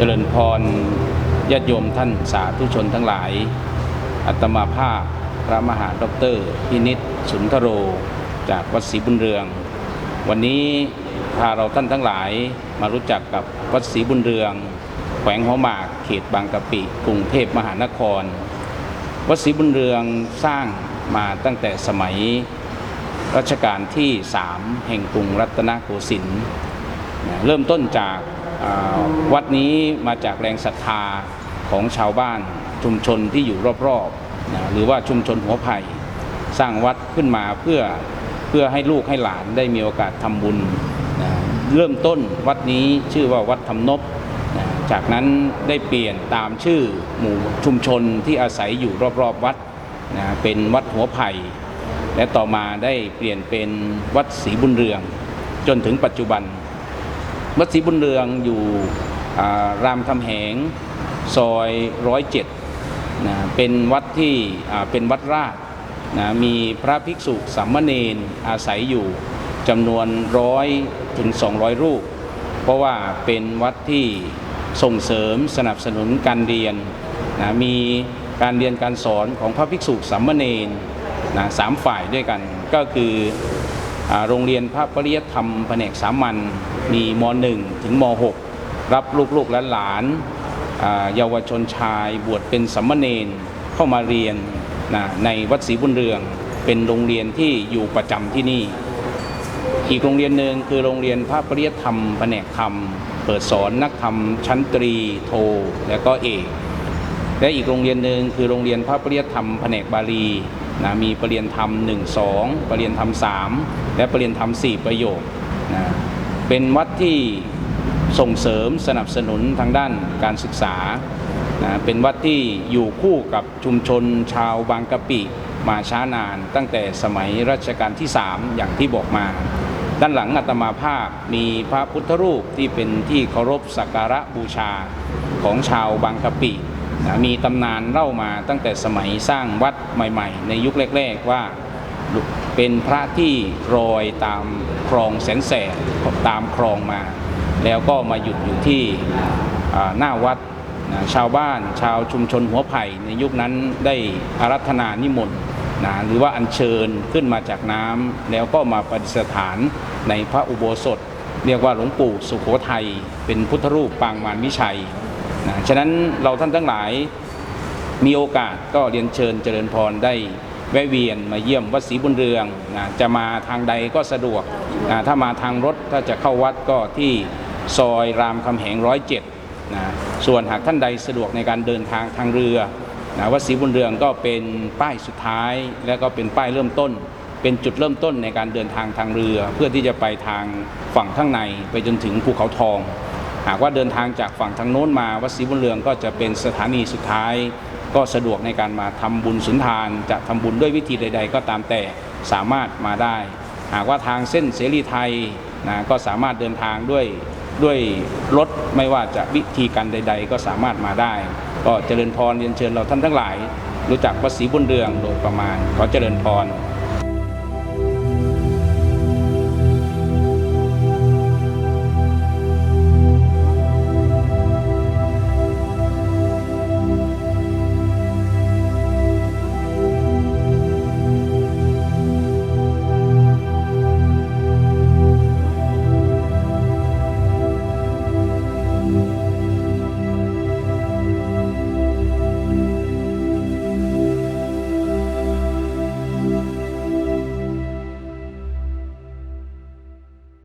เจริญพรญาติโยมท่านสาธุชนทั้งหลาย อัตมาภาพพระมหาดรพินิษสุนทโร จากวัดศรีบุญเรือง วันนี้พาเราท่านทั้งหลายมารู้จักกับวัดศรีบุญเรือง แขวงหัวหมากเขตบางกะปิ กรุงเทพมหานคร วัดศรีบุญเรืองสร้างมาตั้งแต่สมัยรัชกาลที่3แห่งกรุงรัตนโกสินทร์เริ่มต้นจาก วัดนี้มาจากแรงศรัทธาของชาวบ้านชุมชนที่อยู่รอบๆนะหรือว่าชุมชนหัวไผ่สร้างวัดขึ้นมาเพื่อเพื่อให้ลูกให้หลานได้มีโอกาสทำบุญนะเริ่มต้นวัดนี้ชื่อว่าวัดธรรมนบนะจากนั้นได้เปลี่ยนตามชื่อหมู่ชุมชนที่อาศัยอยู่รอบๆวัดนะเป็นวัดหัวไผ่และต่อมาได้เปลี่ยนเป็นวัดศรีบุญเรือง จนถึงปัจจุบัน วัดศรีบุญเรืองอยู่รามคำแหงซอยร้อยเจ็ดนะเป็นวัดที่เป็นวัดราชนะมีพระภิกษุสามเณรอาศัยอยู่จำนวนร้อยถึง 200 รูป เพราะว่าเป็นวัดที่ส่งเสริมสนับสนุนการเรียนนะมีการเรียนการสอนของพระภิกษุสามเณรนะสามฝ่ายด้วยกันก็คือ โรงเรียนพระปริยธรรมแผนกสามัญมีม .1 ถึงม .6 รับลูกๆและหลานเยาวชนชายบวชเป็นสัมมเนนเข้ามาเรียนนะในวัดศรีบุญเรือง เป็นโรงเรียนที่อยู่ประจำที่นี่ อีกโรงเรียนหนึ่งคือโรงเรียนพระปริยธรรมแผนกธรรม เปิดสอนนักธรรมชั้นตรีโท และก็เอกและอีกโรงเรียนหนึ่งคือโรงเรียนพระปริยธรรมแผนกบาลี นะมีปรริยนธรรม1 2 ปรริยนธรรม 3 และปรริยนธรรม 4 ประโยคนะเป็นวัดที่ส่งเสริมสนับสนุนทางด้านการศึกษานะเป็นวัดที่อยู่คู่กับชุมชนชาวบางกะปิมาช้านานตั้งแต่สมัยรัชกาลที่ 3 อย่างที่บอกมา ด้านหลังอาตมาภาพมีพระพุทธรูปที่เป็นที่เคารพสักการะบูชาของชาวบางกะปิ มีตำนานเล่ามาตั้งแต่สมัยสร้างวัดใหม่ ๆ ในยุคแรก ๆว่าเป็นพระที่รอยตามคลองแสนแสบตามคลองมา แล้วก็มาหยุดอยู่ที่หน้าวัดนะชาวบ้านชาวชุมชนหัวไผ่ในยุคนั้นได้อารัธนานิมนต์นะหรือว่าอัญเชิญขึ้นมาจากน้ำแล้วก็มาประดิษฐานในพระอุโบสถ เรียกว่าหลวงปู่สุโขทัยเป็นพุทธรูปปางมารวิชัย นะฉะนั้นเราท่านทั้งหลายมีโอกาสก็เรียนเชิญเจริญพรได้แวะเวียนมาเยี่ยมวัดศรีบุญเรืองนะจะมาทางใดก็สะดวกนะถ้ามาทางรถถ้าจะเข้าวัดก็ที่ซอยรามคำแหงร้อยเจ็ดนะส่วนหากท่านใดสะดวกในการเดินทางทางเรือนะวัดศรีบุญเรืองก็เป็นป้ายสุดท้าย และก็เป็นป้ายเริ่มต้น เป็นจุดเริ่มต้นในการเดินทางทางเรือ เพื่อที่จะไปทางฝั่งข้างในไปจนถึงภูเขาทอง หากว่าเดินทางจากฝั่งทางโน้นมาวัดศรีบุญเรืองก็จะเป็นสถานีสุดท้าย ก็สะดวกในการมาทำบุญสุนทาน จะทำบุญด้วยวิธีใด ๆ ก็ตามแต่สามารถมาได้ หากว่าทางเส้นเสรีไทยนะก็สามารถเดินทางด้วยด้วยรถไม่ว่าจะวิธีการใด ๆ ก็สามารถมาได้ ก็เจริญพรเรียนเชิญเราท่านทั้งหลาย รู้จักวัดศรีบุญเรืองโดยประมาณขอเจริญพร